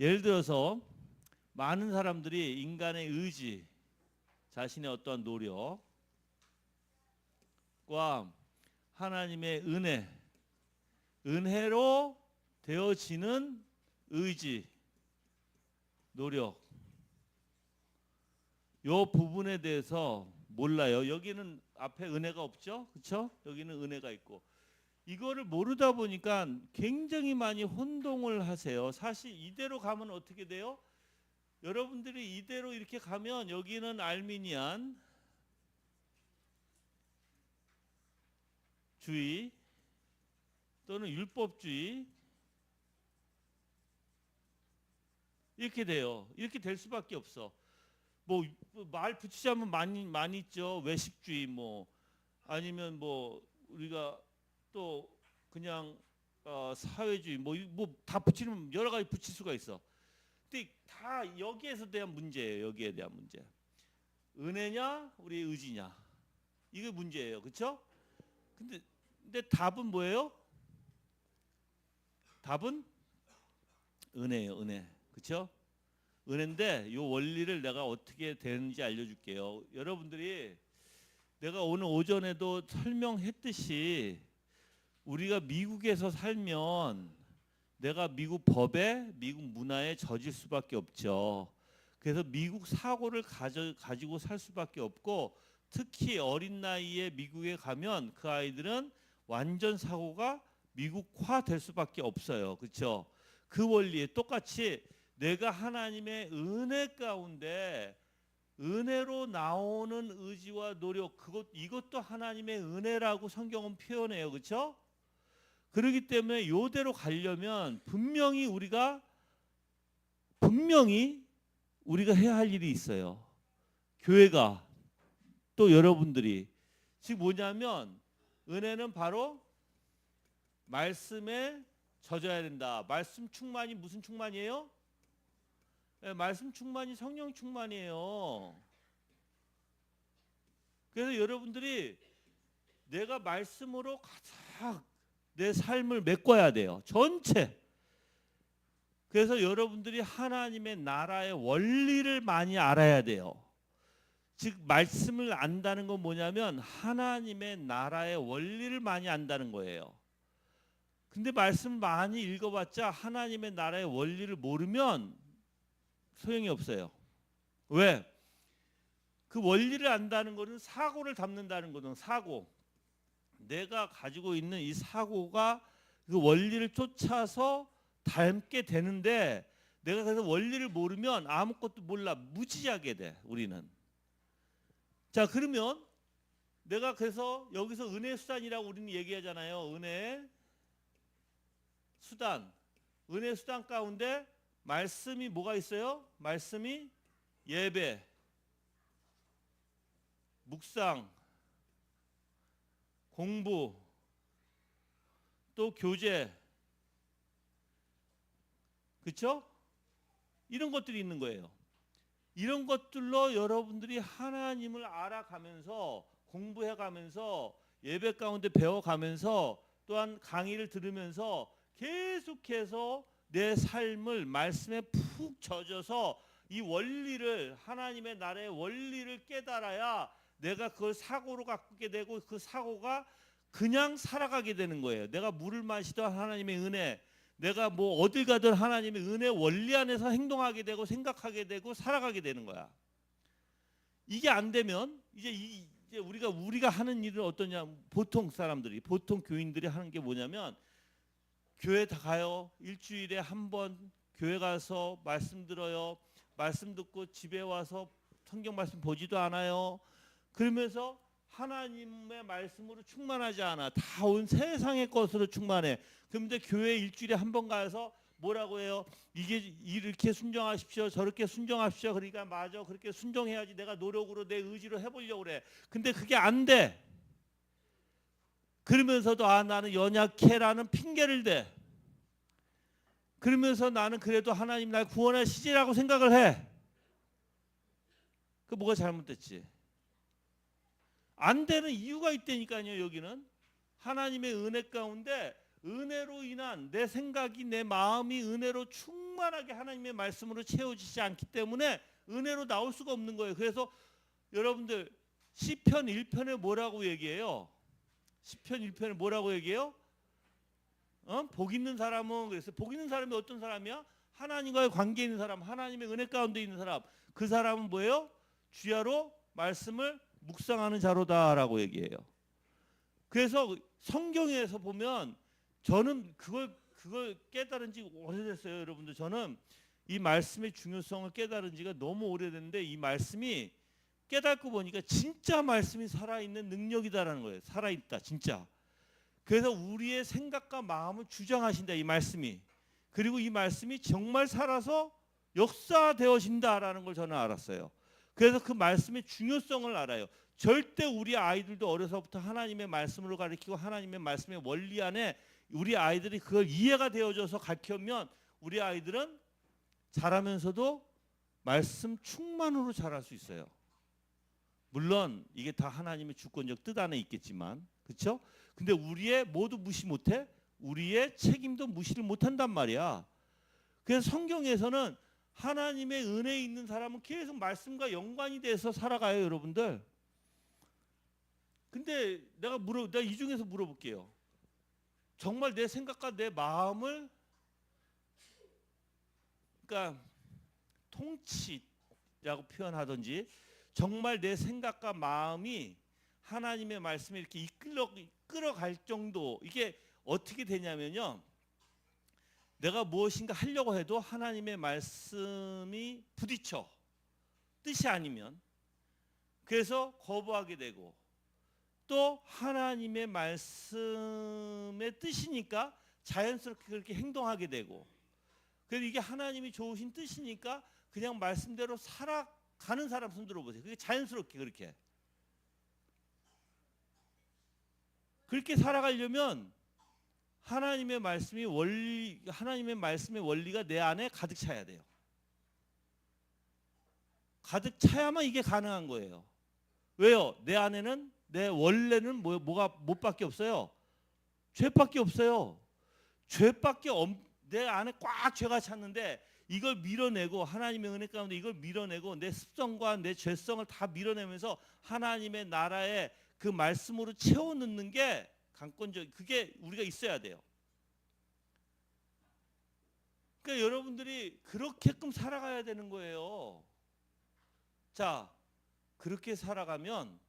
예를 들어서 많은 사람들이 인간의 의지, 자신의 어떠한 노력과 하나님의 은혜, 은혜로 되어지는 의지, 노력, 요 부분에 대해서 몰라요. 여기는 앞에 은혜가 없죠, 그렇죠? 여기는 은혜가 있고 이거를 모르다 보니까 굉장히 많이 혼동을 하세요. 사실 이대로 가면 어떻게 돼요? 여러분들이 이대로 이렇게 가면 여기는 알미니안 주의 또는 율법주의 이렇게 돼요. 이렇게 될 수밖에 없어. 뭐 말 붙이자면 많이 많이 있죠. 외식주의 뭐 아니면 뭐 우리가 또 그냥 어, 사회주의 뭐뭐다 붙이면 여러 가지 붙일 수가 있어. 근데 다 여기에서 대한 문제예요. 여기에 대한 문제. 은혜냐 우리 의지냐 이게 문제예요. 그렇죠? 근데 근데 답은 뭐예요? 답은 은혜예요. 은혜. 그렇죠? 은혜인데 요 원리를 내가 어떻게 되는지 알려줄게요. 여러분들이 내가 오늘 오전에도 설명했듯이 우리가 미국에서 살면 내가 미국 법에 미국 문화에 젖을 수밖에 없죠. 그래서 미국 사고를 가져, 가지고 살 수밖에 없고 특히 어린 나이에 미국에 가면 그 아이들은 완전 사고가 미국화 될 수밖에 없어요. 그렇죠? 그 원리에 똑같이 내가 하나님의 은혜 가운데 은혜로 나오는 의지와 노력 그것 이것도 하나님의 은혜라고 성경은 표현해요. 그렇죠? 그렇기 때문에 요대로 가려면 분명히 우리가 분명히 우리가 해야 할 일이 있어요. 교회가 또 여러분들이 즉 뭐냐면 은혜는 바로 말씀에 젖어야 된다. 말씀 충만이 무슨 충만이에요? 네, 말씀 충만이 성령 충만이에요. 그래서 여러분들이 내가 말씀으로 가장 내 삶을 메꿔야 돼요. 전체. 그래서 여러분들이 하나님의 나라의 원리를 많이 알아야 돼요. 즉 말씀을 안다는 건 뭐냐면 하나님의 나라의 원리를 많이 안다는 거예요. 근데 말씀 많이 읽어봤자 하나님의 나라의 원리를 모르면 소용이 없어요. 왜? 그 원리를 안다는 것은 사고를 담는다는 거든 사고. 내가 가지고 있는 이 사고가 그 원리를 쫓아서 닮게 되는데 내가 그래서 원리를 모르면 아무것도 몰라 무지하게 돼 우리는. 자 그러면 내가 그래서 여기서 은혜 수단이라고 우리는 얘기하잖아요. 은혜 수단. 은혜 수단 가운데 말씀이 뭐가 있어요? 말씀이 예배, 묵상, 공부, 또 교제, 그렇죠? 이런 것들이 있는 거예요. 이런 것들로 여러분들이 하나님을 알아가면서 공부해 가면서 예배 가운데 배워 가면서 또한 강의를 들으면서 계속해서 내 삶을 말씀에 푹 젖어서 이 원리를 하나님의 나라의 원리를 깨달아야 내가 그걸 사고로 갖게 되고 그 사고가 그냥 살아가게 되는 거예요. 내가 물을 마시던 하나님의 은혜, 내가 뭐 어딜 가든 하나님의 은혜 원리 안에서 행동하게 되고 생각하게 되고 살아가게 되는 거야. 이게 안 되면 이제 이, 이제 우리가 우리가 하는 일은 어떠냐? 보통 사람들이 보통 교인들이 하는 게 뭐냐면 교회 다 가요. 일주일에 한 번 교회 가서 말씀 들어요. 말씀 듣고 집에 와서 성경 말씀 보지도 않아요. 그러면서 하나님의 말씀으로 충만하지 않아. 다 온 세상의 것으로 충만해. 그런데 교회 일주일에 한 번 가서 뭐라고 해요? 이게 이렇게 순종하십시오. 저렇게 순종하십시오. 그러니까 맞아. 그렇게 순종해야지. 내가 노력으로 내 의지로 해보려고 그래. 근데 그게 안 돼. 그러면서도 아 나는 연약해라는 핑계를 대. 그러면서 나는 그래도 하나님 날 구원하시지라고 생각을 해. 그 뭐가 잘못됐지? 안 되는 이유가 있다니까요. 여기는 하나님의 은혜 가운데 은혜로 인한 내 생각이 내 마음이 은혜로 충만하게 하나님의 말씀으로 채워지지 않기 때문에 은혜로 나올 수가 없는 거예요. 그래서 여러분들 시편 1편에 뭐라고 얘기해요? 시편 1편에 뭐라고 얘기해요? 어? 복 있는 사람은 그래서 복 있는 사람이 어떤 사람이야? 하나님과의 관계 있는 사람, 하나님의 은혜 가운데 있는 사람. 그 사람은 뭐예요? 주야로 말씀을 묵상하는 자로다라고 얘기해요. 그래서 성경에서 보면 저는 그걸 그걸 깨달은 지 오래됐어요, 여러분들. 저는 이 말씀의 중요성을 깨달은 지가 너무 오래됐는데 이 말씀이 깨닫고 보니까 진짜 말씀이 살아있는 능력이다라는 거예요. 살아있다, 진짜. 그래서 우리의 생각과 마음을 주장하신다 이 말씀이. 그리고 이 말씀이 정말 살아서 역사되어진다라는 걸 저는 알았어요. 그래서 그 말씀의 중요성을 알아요. 절대 우리 아이들도 어려서부터 하나님의 말씀으로 가르치고 하나님의 말씀의 원리 안에 우리 아이들이 그걸 이해가 되어져서 가르치면 우리 아이들은 자라면서도 말씀 충만으로 자랄 수 있어요. 물론 이게 다 하나님의 주권적 뜻 안에 있겠지만 그렇죠? 근데 우리의 모두 무시 못해? 우리의 책임도 무시를 못한단 말이야. 그래서 성경에서는 하나님의 은혜 있는 사람은 계속 말씀과 연관이 돼서 살아가요, 여러분들. 근데 내가 물어, 내가 이 중에서 물어볼게요. 정말 내 생각과 내 마음을, 그러니까 통치라고 표현하든지, 정말 내 생각과 마음이 하나님의 말씀에 이렇게 이끌어 끌어갈 정도 이게 어떻게 되냐면요. 내가 무엇인가 하려고 해도 하나님의 말씀이 부딪혀. 뜻이 아니면. 그래서 거부하게 되고 또 하나님의 말씀의 뜻이니까 자연스럽게 그렇게 행동하게 되고 그래서 이게 하나님이 좋으신 뜻이니까 그냥 말씀대로 살아가는 사람 손 들어 보세요. 그게 자연스럽게 그렇게. 그렇게 살아가려면 하나님의 말씀이 원리 하나님의 말씀의 원리가 내 안에 가득 차야 돼요. 가득 차야만 이게 가능한 거예요. 왜요? 내 안에는 내 원래는 뭐, 뭐가 못밖에 없어요. 죄밖에 없어요. 죄밖에 없, 내 안에 꽉 죄가 찼는데 이걸 밀어내고 하나님의 은혜 가운데 이걸 밀어내고 내 습성과 내 죄성을 다 밀어내면서 하나님의 나라에 그 말씀으로 채워 넣는 게 강권적 그게 우리가 있어야 돼요. 그러니까 여러분들이 그렇게끔 살아가야 되는 거예요. 자, 그렇게 살아가면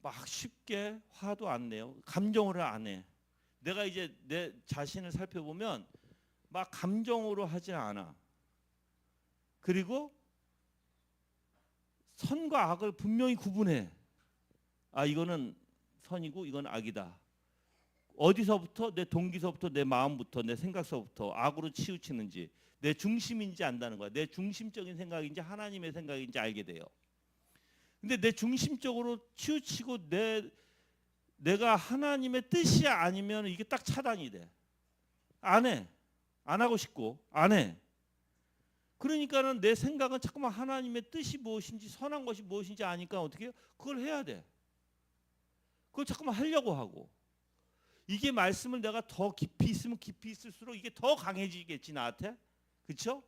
막 쉽게 화도 안 내요. 감정을 안 해. 내가 이제 내 자신을 살펴보면 막 감정으로 하지 않아. 그리고 선과 악을 분명히 구분해. 아 이거는 선이고 이건 악이다. 어디서부터 내 동기서부터 내 마음부터 내 생각서부터 악으로 치우치는지 내 중심인지 안다는 거야. 내 중심적인 생각인지 하나님의 생각인지 알게 돼요. 근데 내 중심적으로 치우치고 내 내가 하나님의 뜻이 아니면 이게 딱 차단이 돼. 안 해. 안 하고 싶고 안 해. 그러니까는 내 생각은 자꾸만 하나님의 뜻이 무엇인지 선한 것이 무엇인지 아니까 어떻게 해요? 그걸 해야 돼. 그걸 자꾸만 하려고 하고. 이게 말씀을 내가 더 깊이 있으면 깊이 있을수록 이게 더 강해지겠지 나한테? 그렇죠?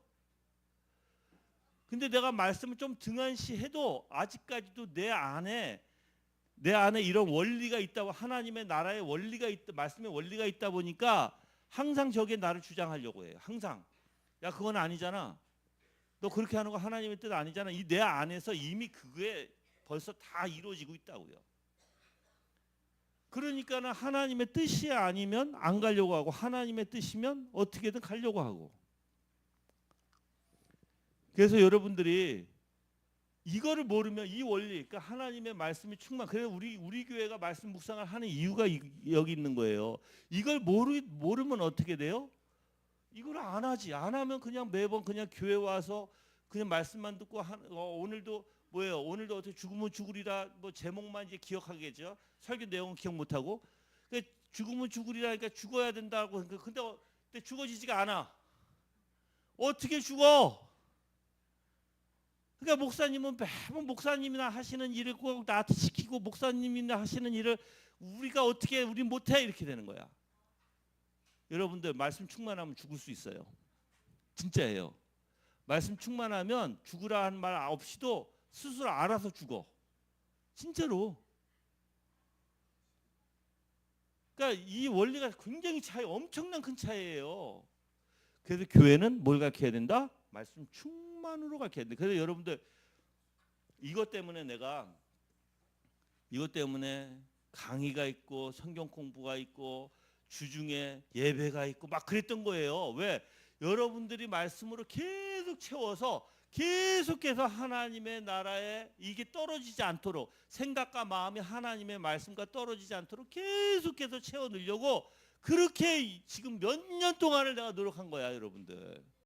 근데 내가 말씀을 좀 등한시해도 아직까지도 내 안에 내 안에 이런 원리가 있다고 하나님의 나라의 원리가 있다 말씀의 원리가 있다 보니까 항상 저게 나를 주장하려고 해요 항상. 야 그건 아니잖아. 너 그렇게 하는 거 하나님의 뜻 아니잖아. 이 내 안에서 이미 그게 벌써 다 이루어지고 있다고요 그러니까는 하나님의 뜻이 아니면 안 가려고 하고 하나님의 뜻이면 어떻게든 가려고 하고. 그래서 여러분들이 이거를 모르면 이 원리, 그러니까 하나님의 말씀이 충만. 그래서 우리 우리 교회가 말씀 묵상을 하는 이유가 이, 여기 있는 거예요. 이걸 모르 모르면 어떻게 돼요? 이걸 안 하지. 안 하면 그냥 매번 그냥 교회 와서 그냥 말씀만 듣고 한, 어, 오늘도 뭐예요? 오늘도 어떻게 죽으면 죽으리라 뭐 제목만 이제 기억하겠죠. 설교 내용은 기억 못 하고. 그러니까 죽으면 죽으리라니까 죽어야 된다고 근데 근데 죽어지지가 않아. 어떻게 죽어? 그러니까 목사님은 매번 목사님이나 하시는 일을 꼭 나한테 시키고 목사님이나 하시는 일을 우리가 어떻게 우리 못해 이렇게 되는 거야. 여러분들 말씀 충만하면 죽을 수 있어요. 진짜예요. 말씀 충만하면 죽으라 하는 말 없이도 스스로 알아서 죽어. 진짜로. 그러니까 이 원리가 굉장히 차이 엄청난 큰 차이예요. 그래서 교회는 뭘 가르쳐야 된다? 말씀 충만으로 가르쳐야 된다. 그래서 여러분들 이것 때문에 내가 이것 때문에 강의가 있고 성경 공부가 있고 주중에 예배가 있고 막 그랬던 거예요. 왜? 여러분들이 말씀으로 계속 채워서 계속해서 하나님의 나라에 이게 떨어지지 않도록 생각과 마음이 하나님의 말씀과 떨어지지 않도록 계속해서 채워 넣으려고 그렇게 지금 몇 년 동안을 내가 노력한 거야, 여러분들.